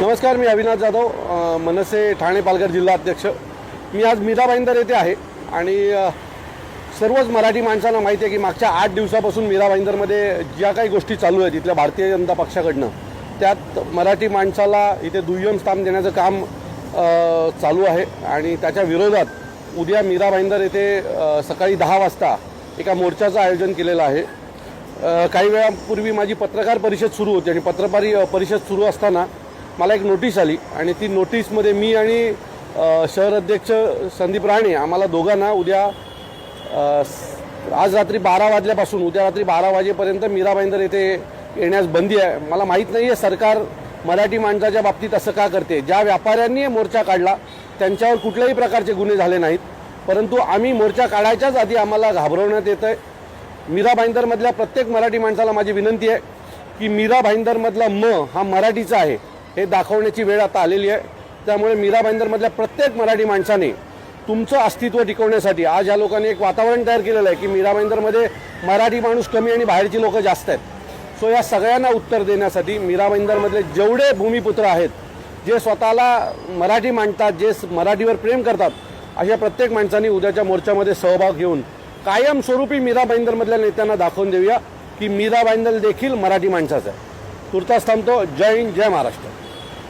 नमस्कार मी अविनाश जाधव मनसे ठाणे पालघर जिल्हा अध्यक्ष. मी आज मीरा भाईंदर येथे आहे आणि सर्वच मराठी माणसांना माहिती आहे की मागच्या आठ दिवसापासून मीरा भाईंदरमध्ये ज्या काही गोष्टी चालू आहेत इथल्या भारतीय जनता पक्षाकडनं त्यात मराठी माणसाला इथे दुय्यम स्थान देण्याचं काम चालू आहे आणि त्याच्या विरोधात उद्या मीरा भाईंदर येथे सकाळी दहा वाजता एका मोर्चाचं आयोजन केलेलं आहे. काही वेळापूर्वी माझी पत्रकार परिषद सुरू होती आणि पत्रकारी परिषद सुरू असताना मला एक नोटीस आली आणि ती नोटीसमध्ये मी आणि शहर अध्यक्ष संदीप राणे आम्हाला दोघांना उद्या आज रात्री बारा वाजल्यापासून उद्या रात्री बारा वाजेपर्यंत मीरा भाईंदर येथे येण्यास बंदी आहे. मला माहीत नाही आहे सरकार मराठी माणसाच्या बाबतीत असं का करते. ज्या व्यापाऱ्यांनी मोर्चा काढला त्यांच्यावर कुठल्याही प्रकारचे गुन्हे झाले नाहीत. परंतु आम्ही मोर्चा काढायच्याच आधी आम्हाला घाबरवण्यात येतं आहे. मीरा भाईंदरमधल्या प्रत्येक मराठी माणसाला माझी विनंती आहे की मीरा भाईंदरमधला म हा मराठीचा आहे. हे दाखवण्याची वेळ आता आलेली आहे. त्यामुळे मीरा भाईंदरमधल्या प्रत्येक मराठी माणसाने तुमचं अस्तित्व टिकवण्यासाठी आज या लोकांनी एक वातावरण तयार केलेलं आहे की मीरा भाईंदरमध्ये मराठी माणूस कमी आणि बाहेरची लोकं जास्त आहेत. सो या सगळ्यांना उत्तर देण्यासाठी मीरा भाईंदरमधले जेवढे भूमिपुत्र आहेत जे स्वतःला मराठी मांडतात जे मराठीवर प्रेम करतात अशा प्रत्येक माणसांनी उद्याच्या मोर्चामध्ये सहभाग घेऊन कायमस्वरूपी मीरा भाईंदरमधल्या नेत्यांना दाखवून देऊया की मीरा भाईंदर देखील मराठी माणसाचं आहे. तुर्तास थांबतो. जय हिंद जय महाराष्ट्र.